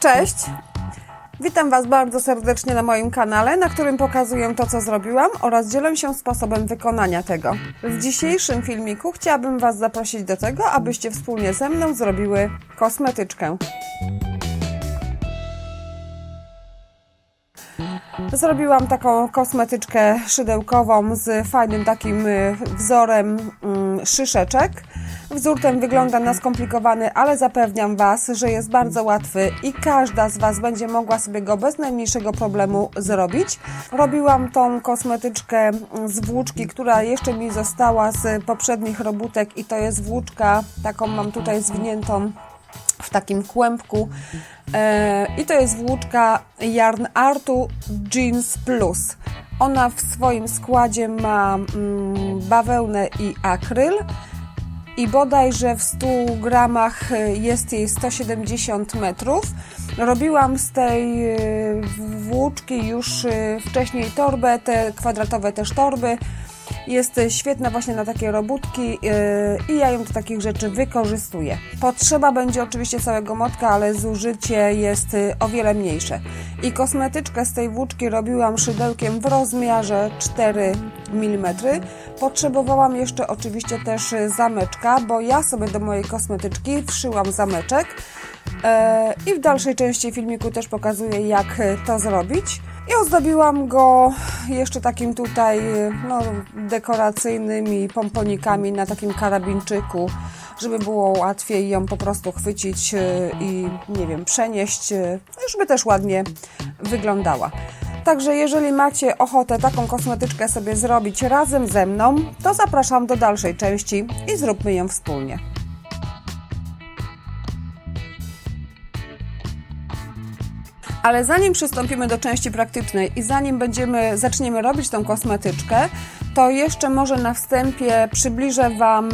Cześć! Witam Was bardzo serdecznie na moim kanale, na którym pokazuję to, co zrobiłam oraz dzielę się sposobem wykonania tego. W dzisiejszym filmiku chciałabym Was zaprosić do tego, abyście wspólnie ze mną zrobiły kosmetyczkę. Zrobiłam taką kosmetyczkę szydełkową z fajnym takim y, wzorem mm, szyszeczek. Wzór ten wygląda na skomplikowany, ale zapewniam Was, że jest bardzo łatwy i każda z Was będzie mogła sobie go bez najmniejszego problemu zrobić. Robiłam tą kosmetyczkę z włóczki, która jeszcze mi została z poprzednich robótek i to jest włóczka, taką mam tutaj zwiniętą w takim kłębku. E, I to jest włóczka Yarn Artu Jeans Plus. Ona w swoim składzie ma mm, bawełnę i akryl. I bodajże w 100 gramach e, jest jej 170 metrów. Robiłam z tej e, włóczki już e, wcześniej torbę, te kwadratowe też torby. Jest świetna właśnie na takie robótki yy, i ja ją do takich rzeczy wykorzystuję. Potrzeba będzie oczywiście całego motka, ale zużycie jest yy, o wiele mniejsze. I kosmetyczkę z tej włóczki robiłam szydełkiem w rozmiarze 4 mm. Potrzebowałam jeszcze oczywiście też yy, zameczka, bo ja sobie do mojej kosmetyczki wszyłam zameczek. I w dalszej części filmiku też pokazuję, jak to zrobić. I ozdobiłam go jeszcze takim tutaj no, dekoracyjnymi pomponikami na takim karabinczyku, żeby było łatwiej ją po prostu chwycić i nie wiem, przenieść, żeby też ładnie wyglądała. Także jeżeli macie ochotę taką kosmetyczkę sobie zrobić razem ze mną, to zapraszam do dalszej części i zróbmy ją wspólnie. Ale zanim przystąpimy do części praktycznej i zanim będziemy, zaczniemy robić tą kosmetyczkę, to jeszcze może na wstępie przybliżę Wam e,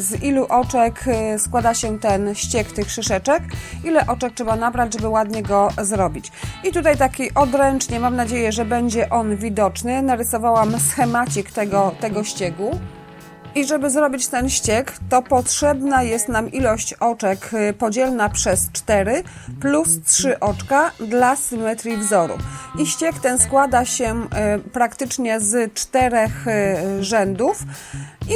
z ilu oczek e, składa się ten ściek tych szyszeczek, ile oczek trzeba nabrać, żeby ładnie go zrobić. I tutaj taki odręcznie, mam nadzieję, że będzie on widoczny. Narysowałam schemacik tego, tego ściegu. I żeby zrobić ten ściek, to potrzebna jest nam ilość oczek y, podzielna przez 4 plus 3 oczka dla symetrii wzoru. I ściek ten składa się y, praktycznie z czterech y, rzędów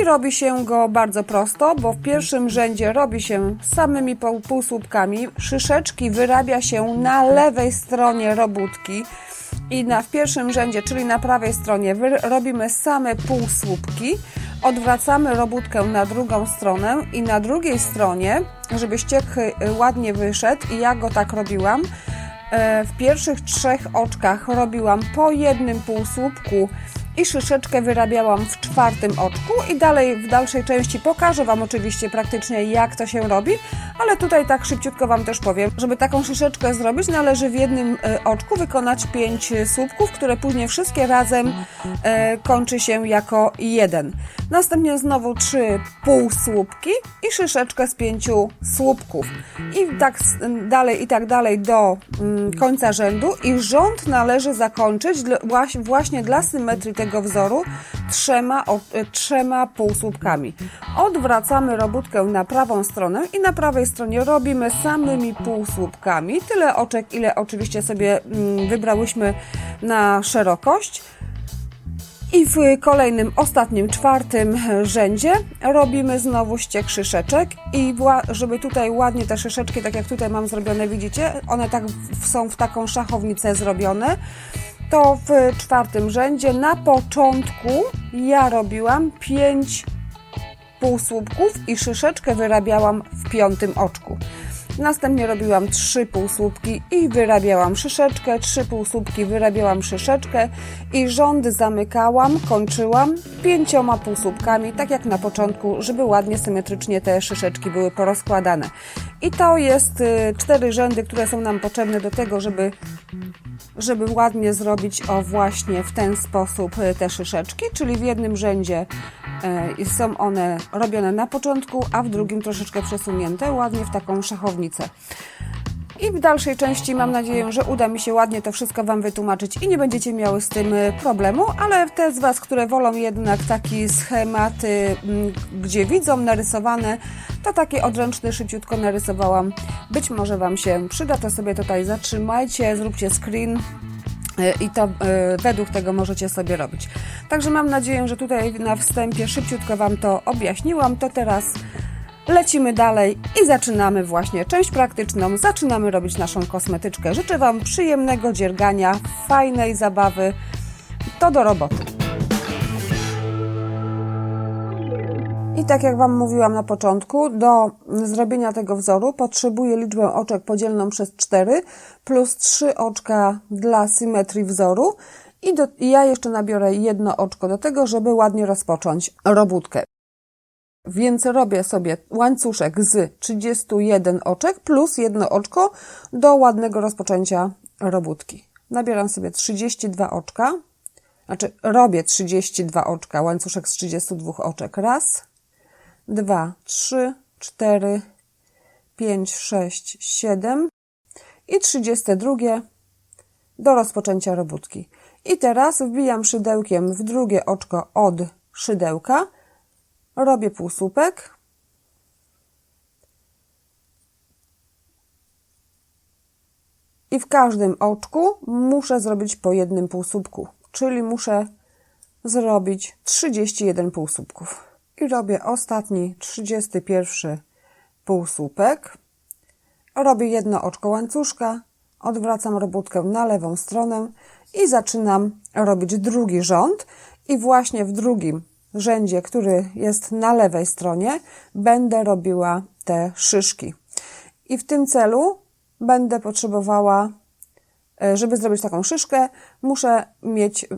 i robi się go bardzo prosto, bo w pierwszym rzędzie robi się samymi półsłupkami. Szyszeczki wyrabia się na lewej stronie robótki i na w pierwszym rzędzie, czyli na prawej stronie robimy same półsłupki odwracamy robótkę na drugą stronę i na drugiej stronie, żeby ściek y, ładnie wyszedł i ja go tak robiłam, e, w pierwszych trzech oczkach robiłam po jednym półsłupku i szyszeczkę wyrabiałam w czwartym oczku. I dalej w dalszej części pokażę Wam oczywiście praktycznie jak to się robi, ale tutaj tak szybciutko Wam też powiem, żeby taką szyszeczkę zrobić należy w jednym e, oczku wykonać 5 słupków, które później wszystkie razem e, kończy się jako jeden. Następnie znowu 3 półsłupki i szyszeczkę z 5 słupków. I tak dalej i tak dalej do końca rzędu. I rząd należy zakończyć właśnie dla symetrii tego wzoru trzema, e, trzema półsłupkami. Odwracamy robótkę na prawą stronę i na prawej stronie robimy samymi półsłupkami. Tyle oczek, ile oczywiście sobie mm, wybrałyśmy na szerokość. I w kolejnym, ostatnim, czwartym rzędzie robimy znowu ściek szyszeczek i żeby tutaj ładnie te szyszeczki, tak jak tutaj mam zrobione, widzicie, one tak są w taką szachownicę zrobione, to w czwartym rzędzie na początku ja robiłam 5 półsłupków i szyszeczkę wyrabiałam w piątym oczku. Następnie robiłam trzy półsłupki i wyrabiałam szyszeczkę, trzy półsłupki wyrabiałam szyszeczkę i rządy zamykałam, kończyłam pięcioma półsłupkami, tak jak na początku, żeby ładnie symetrycznie te szyszeczki były porozkładane. I to jest y, cztery rzędy, które są nam potrzebne do tego, żeby żeby ładnie zrobić o właśnie w ten sposób y, te szyszeczki, czyli w jednym rzędzie y, są one robione na początku, a w drugim troszeczkę przesunięte, ładnie w taką szachownicę. I w dalszej części mam nadzieję, że uda mi się ładnie to wszystko Wam wytłumaczyć i nie będziecie miały z tym y, problemu, ale te z Was, które wolą jednak takie schematy, gdzie widzą narysowane, to takie odręczne szybciutko narysowałam. Być może Wam się przyda, to sobie tutaj zatrzymajcie, zróbcie screen, i to y, według tego możecie sobie robić. Także mam nadzieję, że tutaj na wstępie szybciutko Wam to objaśniłam. To teraz lecimy dalej i zaczynamy właśnie część praktyczną. Zaczynamy robić naszą kosmetyczkę. Życzę Wam przyjemnego dziergania, fajnej zabawy. To do roboty. I tak jak Wam mówiłam na początku, do zrobienia tego wzoru potrzebuję liczbę oczek podzielną przez 4 plus 3 oczka dla symetrii wzoru i do, ja jeszcze nabiorę jedno oczko do tego, żeby ładnie rozpocząć robótkę. Więc robię sobie łańcuszek z 31 oczek plus jedno oczko do ładnego rozpoczęcia robótki. Nabieram sobie 32 oczka, znaczy robię 32 oczka, łańcuszek z 32 oczek. Raz, dwa, trzy, cztery, pięć, sześć, siedem i trzydzieste drugie do rozpoczęcia robótki. I teraz wbijam szydełkiem w drugie oczko od szydełka, robię półsłupek, i w każdym oczku muszę zrobić po jednym półsłupku, czyli muszę zrobić 31 półsłupków i robię ostatni 31 półsłupek. Robię jedno oczko łańcuszka, odwracam robótkę na lewą stronę i zaczynam robić drugi rząd. I właśnie w drugim rzędzie, który jest na lewej stronie, będę robiła te szyszki. I w tym celu będę potrzebowała, e, żeby zrobić taką szyszkę, muszę mieć,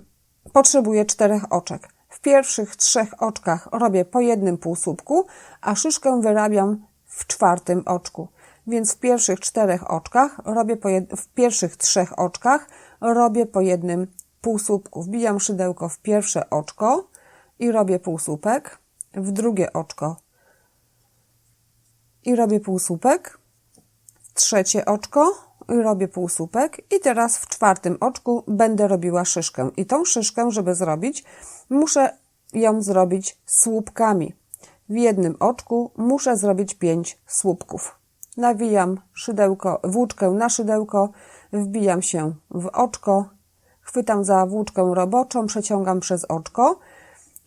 potrzebuję czterech oczek. W pierwszych trzech oczkach robię po jednym półsłupku, a szyszkę wyrabiam w czwartym oczku. Więc w pierwszych czterech oczkach robię po jed... w pierwszych trzech oczkach robię po jednym półsłupku. Wbijam szydełko w pierwsze oczko i robię półsłupek, w drugie oczko i robię półsłupek, w trzecie oczko i robię półsłupek i teraz w czwartym oczku będę robiła szyszkę. I tą szyszkę, żeby zrobić, muszę ją zrobić słupkami. W jednym oczku muszę zrobić pięć słupków. Nawijam szydełko, włóczkę na szydełko, wbijam się w oczko, chwytam za włóczkę roboczą, przeciągam przez oczko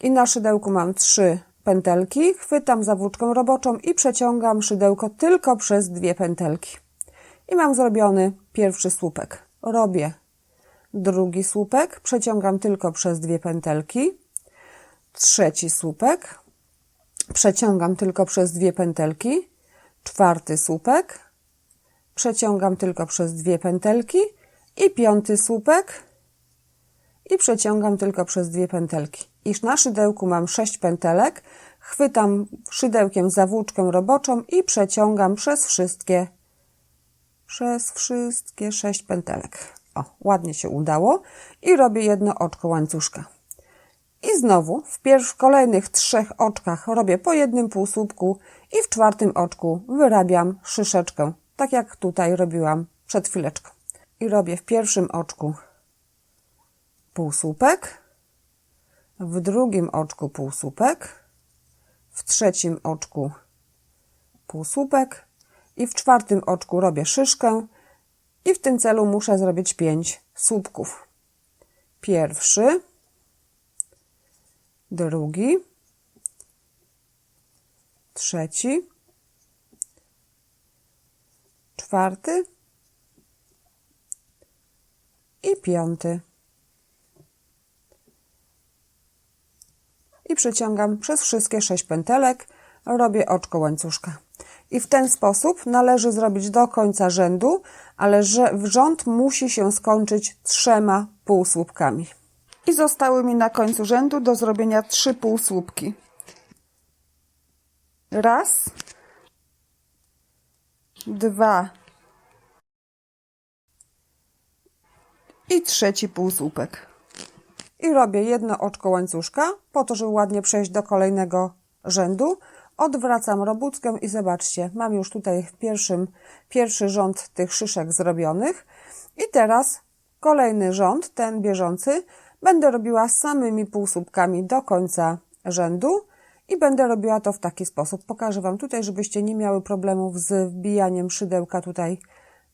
i na szydełku mam trzy pętelki, chwytam za włóczkę roboczą i przeciągam szydełko tylko przez dwie pętelki. I mam zrobiony pierwszy słupek. Robię drugi słupek, przeciągam tylko przez dwie pętelki, trzeci słupek, przeciągam tylko przez dwie pętelki, czwarty słupek, przeciągam tylko przez dwie pętelki. I piąty słupek. I przeciągam tylko przez dwie pętelki. Iż na szydełku mam sześć pętelek, chwytam szydełkiem za włóczkę roboczą i przeciągam przez wszystkie przez wszystkie sześć pętelek. O, ładnie się udało. I robię jedno oczko łańcuszka. I znowu w, w kolejnych trzech oczkach robię po jednym półsłupku i w czwartym oczku wyrabiam szyszeczkę, tak jak tutaj robiłam przed chwileczką. I robię w pierwszym oczku półsłupek, w drugim oczku półsłupek, w trzecim oczku półsłupek i w czwartym oczku robię szyszkę i w tym celu muszę zrobić pięć słupków. Pierwszy, drugi, trzeci, czwarty i piąty. I przeciągam przez wszystkie sześć pętelek, robię oczko łańcuszka. I w ten sposób należy zrobić do końca rzędu, ale że rząd musi się skończyć trzema półsłupkami. I zostały mi na końcu rzędu do zrobienia trzy półsłupki. Raz, dwa i trzeci półsłupek. I robię jedno oczko łańcuszka, po to, żeby ładnie przejść do kolejnego rzędu. odwracam robótkę i zobaczcie, mam już tutaj w pierwszym, pierwszy rząd tych szyszek zrobionych i teraz kolejny rząd, ten bieżący, będę robiła samymi półsłupkami do końca rzędu i będę robiła to w taki sposób. Pokażę Wam tutaj, żebyście nie miały problemów z wbijaniem szydełka tutaj,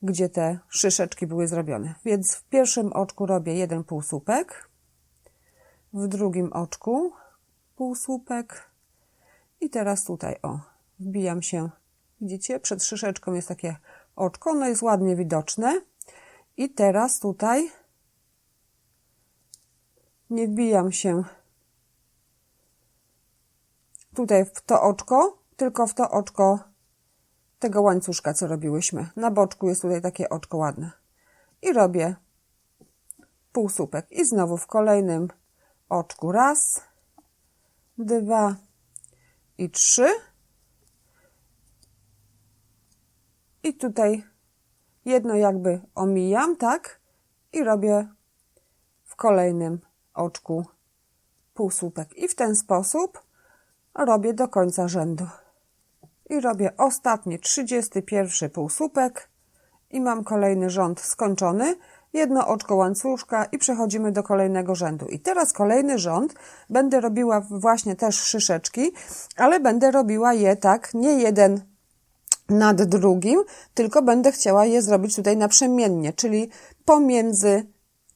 gdzie te szyszeczki były zrobione. Więc w pierwszym oczku robię jeden półsłupek, w drugim oczku półsłupek i teraz tutaj, o, wbijam się, widzicie, przed szyszeczką jest takie oczko, ono jest ładnie widoczne i teraz tutaj nie wbijam się tutaj w to oczko, tylko w to oczko tego łańcuszka, co robiłyśmy. Na boczku jest tutaj takie oczko ładne. I robię półsłupek. I znowu w kolejnym oczku raz, dwa i trzy. I tutaj jedno jakby omijam, tak? I robię w kolejnym oczku półsłupek. I w ten sposób robię do końca rzędu. I robię ostatni, 31 półsłupek i mam kolejny rząd skończony. Jedno oczko łańcuszka i przechodzimy do kolejnego rzędu. I teraz kolejny rząd będę robiła właśnie też szyszeczki, ale będę robiła je tak, nie jeden nad drugim, tylko będę chciała je zrobić tutaj naprzemiennie, czyli pomiędzy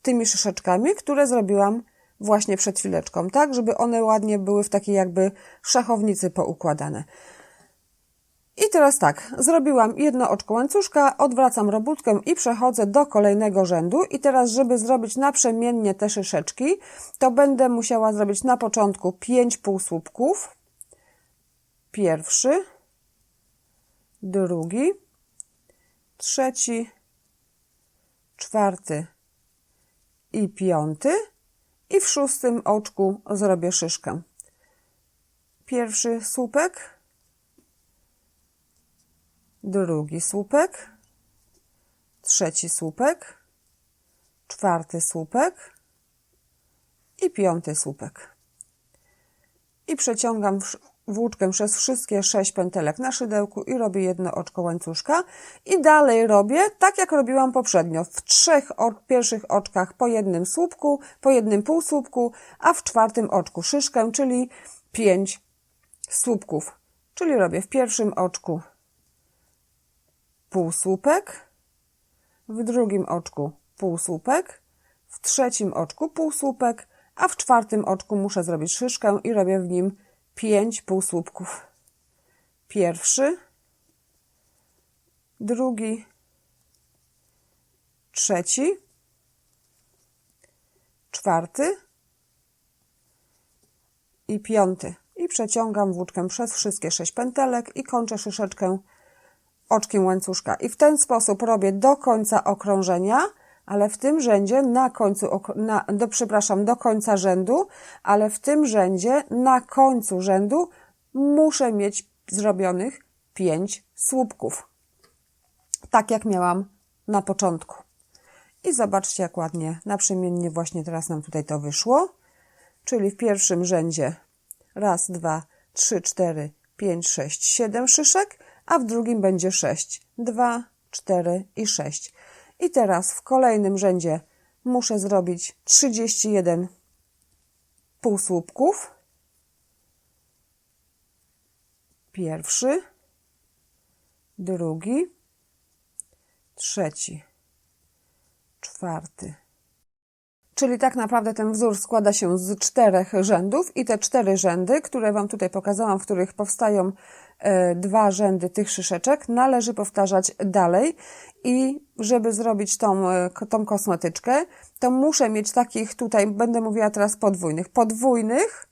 tymi szyszeczkami, które zrobiłam właśnie przed chwileczką, tak, żeby one ładnie były w takiej jakby szachownicy poukładane. I teraz tak, zrobiłam jedno oczko łańcuszka, odwracam robótkę i przechodzę do kolejnego rzędu. I teraz, żeby zrobić naprzemiennie te szyszeczki, to będę musiała zrobić na początku 5 półsłupków. Pierwszy, drugi, trzeci, czwarty i piąty. I w szóstym oczku zrobię szyszkę. Pierwszy słupek, drugi słupek, trzeci słupek, czwarty słupek i piąty słupek. I przeciągam włóczkę przez wszystkie sześć pętelek na szydełku i robię jedno oczko łańcuszka. I dalej robię tak, jak robiłam poprzednio. W trzech pierwszych oczkach po jednym słupku, po jednym półsłupku, a w czwartym oczku szyszkę, czyli pięć słupków. Czyli robię w pierwszym oczku półsłupek, w drugim oczku półsłupek, w trzecim oczku półsłupek, a w czwartym oczku muszę zrobić szyszkę i robię w nim pięć półsłupków. Pierwszy, drugi, trzeci, czwarty i piąty. I przeciągam włóczkę przez wszystkie sześć pętelek i kończę szyszeczkę oczkiem łańcuszka. I w ten sposób robię do końca okrążenia, ale w tym rzędzie na końcu, na, do, przepraszam, do końca rzędu, ale w tym rzędzie na końcu rzędu muszę mieć zrobionych pięć słupków. Tak jak miałam na początku. I zobaczcie, jak ładnie naprzemiennie właśnie teraz nam tutaj to wyszło. Czyli w pierwszym rzędzie raz, dwa, trzy, cztery, pięć, sześć, siedem szyszek, a w drugim będzie sześć, dwa, cztery i sześć. I teraz w kolejnym rzędzie muszę zrobić 31 półsłupków. Pierwszy, drugi, trzeci, czwarty. Czyli tak naprawdę ten wzór składa się z czterech rzędów i te cztery rzędy, które Wam tutaj pokazałam, w których powstają dwa rzędy tych szyszeczek, należy powtarzać dalej i żeby zrobić tą, e, tą kosmetyczkę, to muszę mieć takich tutaj, będę mówiła teraz podwójnych, podwójnych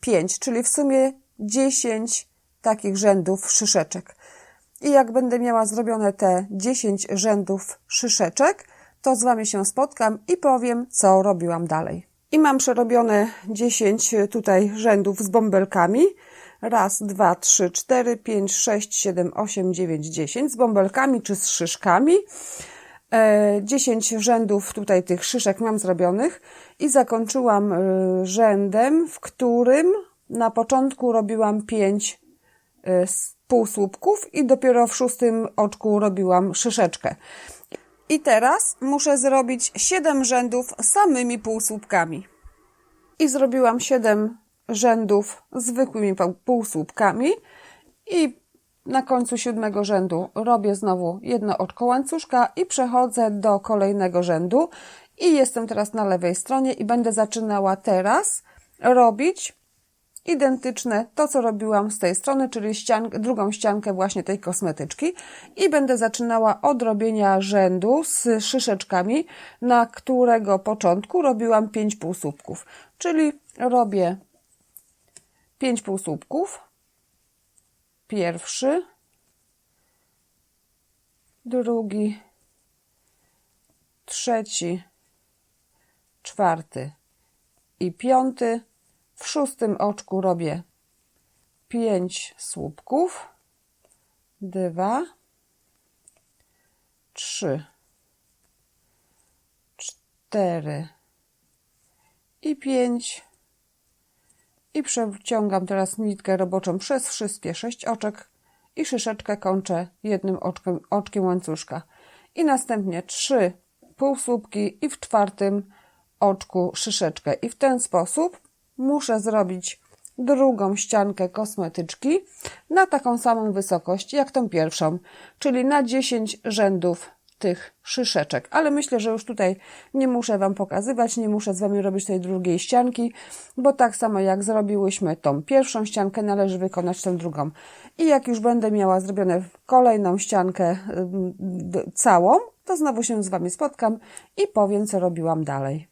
pięć, czyli w sumie dziesięć takich rzędów szyszeczek. I jak będę miała zrobione te dziesięć rzędów szyszeczek, to z Wami się spotkam i powiem, co robiłam dalej. I mam przerobione 10 tutaj rzędów z bąbelkami. Raz, dwa, trzy, cztery, pięć, sześć, siedem, osiem, dziewięć, dziesięć z bąbelkami czy z szyszkami. 10 e, rzędów tutaj tych szyszek mam zrobionych i zakończyłam e, rzędem, w którym na początku robiłam 5 y, z półsłupków i dopiero w szóstym oczku robiłam szyszeczkę. I teraz muszę zrobić 7 rzędów samymi półsłupkami. I zrobiłam 7 rzędów zwykłymi pół- półsłupkami i na końcu siódmego rzędu robię znowu jedno oczko łańcuszka i przechodzę do kolejnego rzędu. I jestem teraz na lewej stronie i będę zaczynała teraz robić identyczne to, co robiłam z tej strony, czyli ścian drugą ściankę właśnie tej kosmetyczki. I będę zaczynała od robienia rzędu z szyszeczkami, na którego początku robiłam 5 półsłupków, czyli robię 5 półsłupków, pierwszy, drugi, trzeci, czwarty. I piąty. W szóstym oczku robię pięć słupków, dwa, trzy, cztery. I pięć. I przeciągam teraz nitkę roboczą przez wszystkie sześć oczek i szyszeczkę kończę jednym oczkiem, oczkiem łańcuszka. I następnie trzy półsłupki i w czwartym oczku szyszeczkę. I w ten sposób muszę zrobić drugą ściankę kosmetyczki na taką samą wysokość jak tą pierwszą, czyli na 10 rzędów tych szyszeczek. Ale myślę, że już tutaj nie muszę Wam pokazywać, nie muszę z Wami robić tej drugiej ścianki, bo tak samo jak zrobiłyśmy tą pierwszą ściankę, należy wykonać tę drugą. I jak już będę miała zrobione kolejną ściankę całą, to znowu się z Wami spotkam i powiem, co robiłam dalej.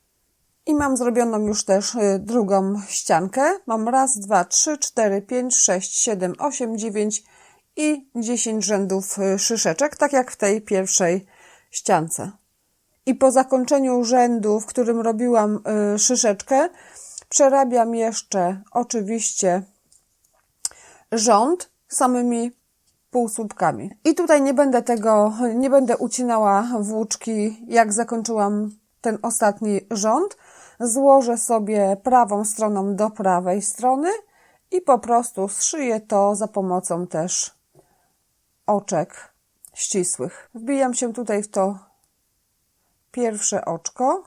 I mam zrobioną już też y, drugą ściankę. Mam raz, dwa, trzy, cztery, pięć, sześć, siedem, osiem, dziewięć i dziesięć rzędów y, szyszeczek, tak jak w tej pierwszej ściance. I po zakończeniu rzędu, w którym robiłam y, szyszeczkę, przerabiam jeszcze oczywiście rząd samymi półsłupkami. I tutaj nie będę tego, nie będę ucinała włóczki, jak zakończyłam ten ostatni rząd. Złożę sobie prawą stroną do prawej strony i po prostu zszyję to za pomocą też oczek ścisłych. Wbijam się tutaj w to pierwsze oczko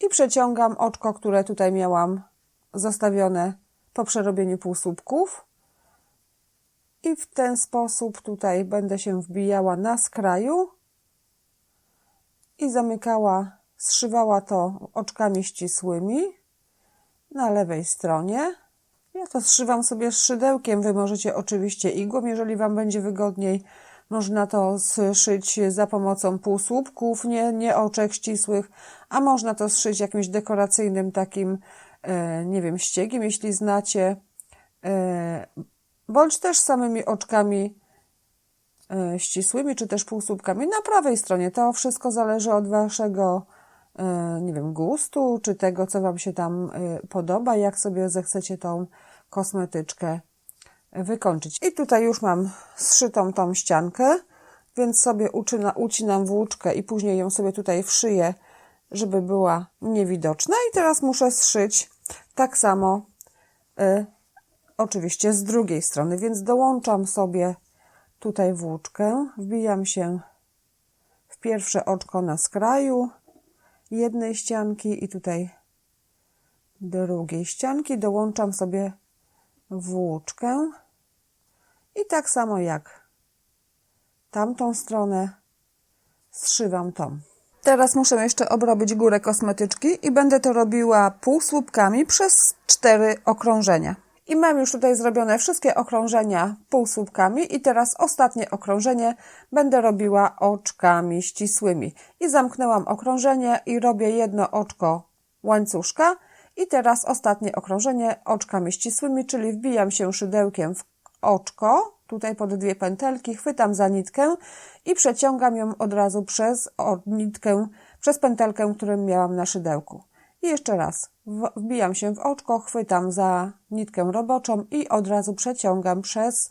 i przeciągam oczko, które tutaj miałam zostawione po przerobieniu półsłupków. I w ten sposób tutaj będę się wbijała na skraju i zamykała, zszywała to oczkami ścisłymi na lewej stronie. To zszywam sobie szydełkiem. Wy możecie oczywiście igłą, jeżeli Wam będzie wygodniej. Można to zszyć za pomocą półsłupków, nie, nie oczek ścisłych, a można to zszyć jakimś dekoracyjnym takim, e, nie wiem, ściegiem, jeśli znacie, e, bądź też samymi oczkami e, ścisłymi, czy też półsłupkami na prawej stronie. To wszystko zależy od Waszego, nie wiem, gustu, czy tego, co Wam się tam podoba, jak sobie zechcecie tą kosmetyczkę wykończyć. I tutaj już mam zszytą tą ściankę, więc sobie uczyna, ucinam włóczkę i później ją sobie tutaj wszyję, żeby była niewidoczna. I teraz muszę zszyć tak samo y, oczywiście z drugiej strony, więc dołączam sobie tutaj włóczkę, wbijam się w pierwsze oczko na skraju jednej ścianki i tutaj drugiej ścianki dołączam sobie włóczkę i tak samo jak tamtą stronę zszywam tą. Teraz muszę jeszcze obrobić górę kosmetyczki i będę to robiła półsłupkami przez cztery okrążenia. I mam już tutaj zrobione wszystkie okrążenia półsłupkami i teraz ostatnie okrążenie będę robiła oczkami ścisłymi. I zamknęłam okrążenie i robię jedno oczko łańcuszka i teraz ostatnie okrążenie. Oczkami ścisłymi, czyli wbijam się szydełkiem w oczko, tutaj pod dwie pętelki, chwytam za nitkę i przeciągam ją od razu przez nitkę, przez pętelkę, którą miałam na szydełku. I jeszcze raz, wbijam się w oczko, chwytam za nitkę roboczą i od razu przeciągam przez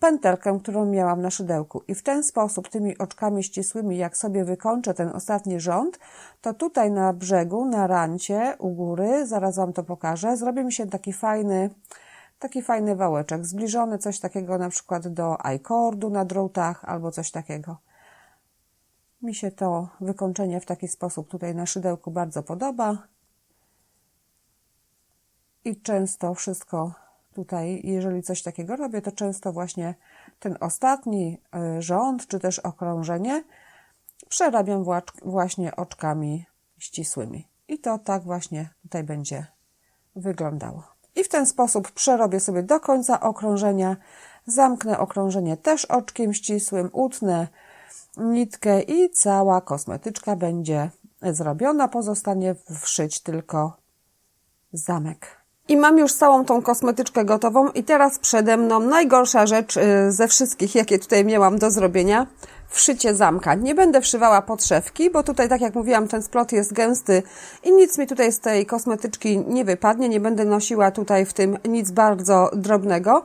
pętelkę, którą miałam na szydełku. I w ten sposób, tymi oczkami ścisłymi, jak sobie wykończę ten ostatni rząd, to tutaj na brzegu, na rancie, u góry, zaraz Wam to pokażę, zrobi mi się taki fajny, taki fajny wałeczek, zbliżony coś takiego na przykład do iCordu na drutach albo coś takiego. Mi się to wykończenie w taki sposób tutaj na szydełku bardzo podoba. I często wszystko tutaj, jeżeli coś takiego robię, to często właśnie ten ostatni y, rząd, czy też okrążenie przerabiam właśnie oczkami ścisłymi. I to tak właśnie tutaj będzie wyglądało. I w ten sposób przerobię sobie do końca okrążenia. Zamknę okrążenie też oczkiem ścisłym, utnę nitkę i cała kosmetyczka będzie zrobiona. Pozostanie wszyć tylko zamek. I mam już całą tą kosmetyczkę gotową i teraz przede mną najgorsza rzecz y, ze wszystkich, jakie tutaj miałam do zrobienia. Wszycie zamka. Nie będę wszywała podszewki, bo tutaj, tak jak mówiłam, ten splot jest gęsty i nic mi tutaj z tej kosmetyczki nie wypadnie. Nie będę nosiła tutaj w tym nic bardzo drobnego.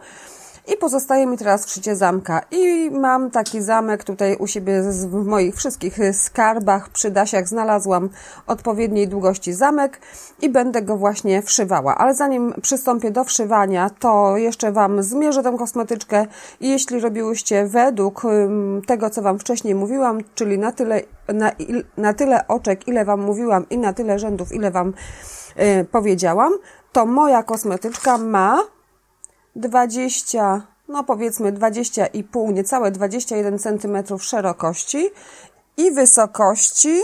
I pozostaje mi teraz wszycie zamka. I mam taki zamek tutaj u siebie w moich wszystkich skarbach, przy dasiach znalazłam odpowiedniej długości zamek i będę go właśnie wszywała. Ale zanim przystąpię do wszywania, to jeszcze Wam zmierzę tą kosmetyczkę i jeśli robiłyście według tego, co Wam wcześniej mówiłam, czyli na tyle, na, il, na tyle oczek, ile Wam mówiłam i na tyle rzędów, ile Wam y, powiedziałam, to moja kosmetyczka ma 20, no powiedzmy 20,5, niecałe 21 cm szerokości i wysokości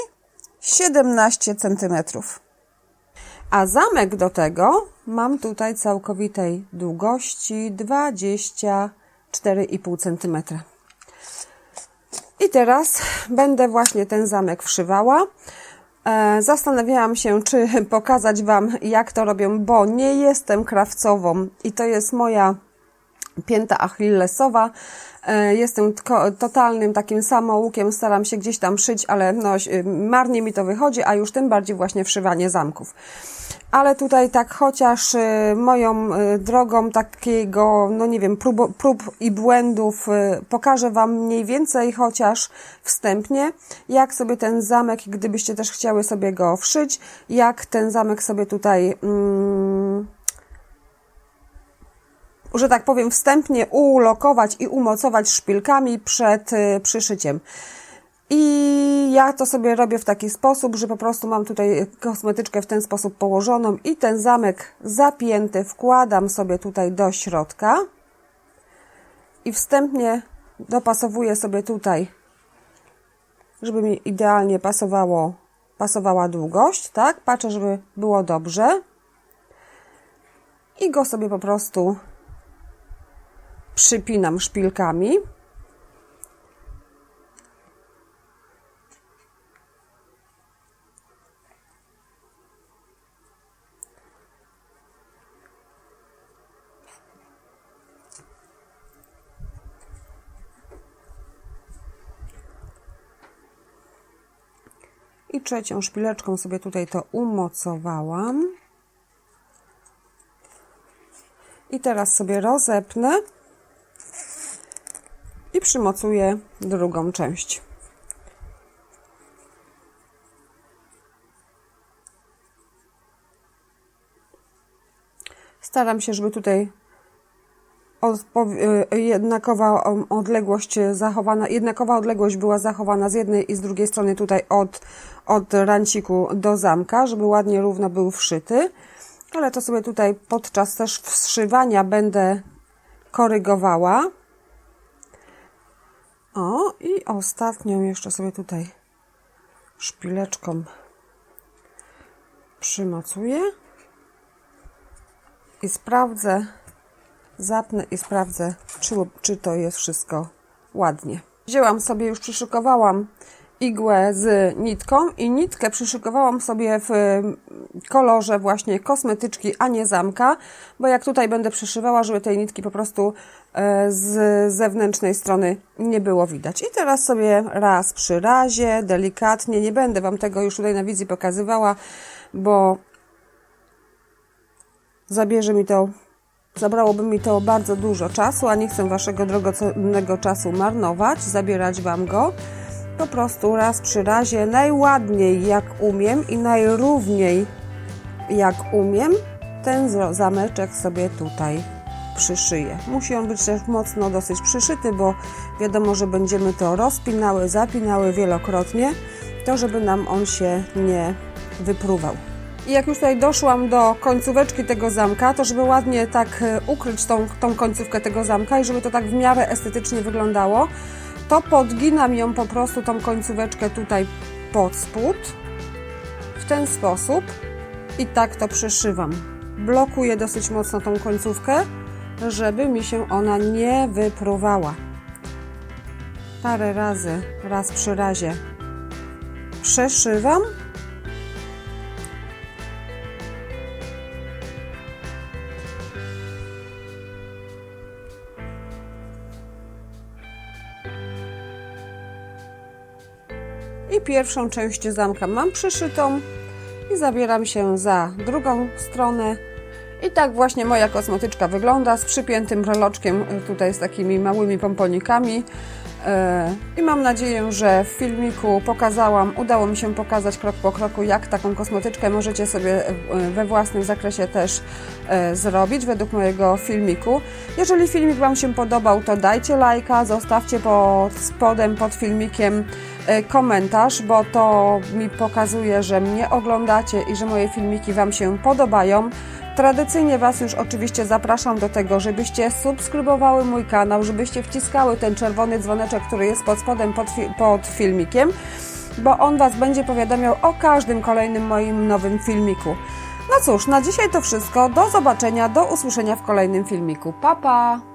17 cm. A zamek do tego mam tutaj całkowitej długości 24,5 cm. I teraz będę właśnie ten zamek wszywała. E, Zastanawiałam się, czy pokazać Wam, jak to robią, bo nie jestem krawcową i to jest moja pięta achillesowa. E, Jestem totalnym takim samoukiem, staram się gdzieś tam szyć, ale no, ś- marnie mi to wychodzi, a już tym bardziej właśnie wszywanie zamków. Ale tutaj tak chociaż y, moją drogą takiego, no nie wiem, prób, prób i błędów pokażę Wam mniej więcej chociaż wstępnie, jak sobie ten zamek, gdybyście też chciały sobie go wszyć, jak ten zamek sobie tutaj, mm, że tak powiem, wstępnie ulokować i umocować szpilkami przed y, przyszyciem. I ja to sobie robię w taki sposób, że po prostu mam tutaj kosmetyczkę w ten sposób położoną i ten zamek zapięty wkładam sobie tutaj do środka i wstępnie dopasowuję sobie tutaj, żeby mi idealnie pasowało, pasowała długość, tak? Patrzę, żeby było dobrze. I go sobie po prostu przypinam szpilkami. I trzecią szpileczką sobie tutaj to umocowałam. I teraz sobie rozepnę i przymocuję drugą część. Staram się, żeby tutaj y, jednakowa odległość zachowana, jednakowa odległość była zachowana z jednej i z drugiej strony tutaj od, od ranciku do zamka, żeby ładnie równo był wszyty. Ale to sobie tutaj podczas też wszywania będę korygowała. O, i ostatnią jeszcze sobie tutaj szpileczką przymocuję i sprawdzę, zapnę i sprawdzę, czy, czy to jest wszystko ładnie. Wzięłam sobie, już przyszykowałam igłę z nitką i nitkę przyszykowałam sobie w kolorze właśnie kosmetyczki, a nie zamka, bo jak tutaj będę przyszywała, żeby tej nitki po prostu e, z zewnętrznej strony nie było widać. I teraz sobie raz przy razie, delikatnie, nie będę Wam tego już tutaj na wizji pokazywała, bo zabierze mi to, zabrałoby mi to bardzo dużo czasu, a nie chcę Waszego drogocennego czasu marnować, zabierać Wam go. Po prostu raz przy razie, najładniej jak umiem i najrówniej jak umiem, ten zameczek sobie tutaj przyszyję. Musi on być też mocno dosyć przyszyty, bo wiadomo, że będziemy to rozpinały, zapinały wielokrotnie, to żeby nam on się nie wypruwał. I jak już tutaj doszłam do końcóweczki tego zamka, to żeby ładnie tak e, ukryć tą, tą końcówkę tego zamka i żeby to tak w miarę estetycznie wyglądało, to podginam ją po prostu tą końcóweczkę tutaj pod spód w ten sposób i tak to przeszywam. Blokuję dosyć mocno tą końcówkę, żeby mi się ona nie wypruwała. Parę razy, raz przy razie przeszywam I pierwszą część zamka mam przyszytą i zabieram się za drugą stronę. I tak właśnie moja kosmetyczka wygląda z przypiętym breloczkiem y, tutaj z takimi małymi pomponikami. E, I mam nadzieję, że w filmiku pokazałam, udało mi się pokazać krok po kroku, jak taką kosmetyczkę możecie sobie e, we własnym zakresie też e, zrobić według mojego filmiku. Jeżeli filmik Wam się podobał, to dajcie lajka, zostawcie pod spodem pod filmikiem e, komentarz, bo to mi pokazuje, że mnie oglądacie i że moje filmiki Wam się podobają. Tradycyjnie Was już oczywiście zapraszam do tego, żebyście subskrybowały mój kanał, żebyście wciskały ten czerwony dzwoneczek, który jest pod spodem pod, fi- pod filmikiem, bo on Was będzie powiadamiał o każdym kolejnym moim nowym filmiku. No cóż, na dzisiaj to wszystko. Do zobaczenia, do usłyszenia w kolejnym filmiku. Pa, pa!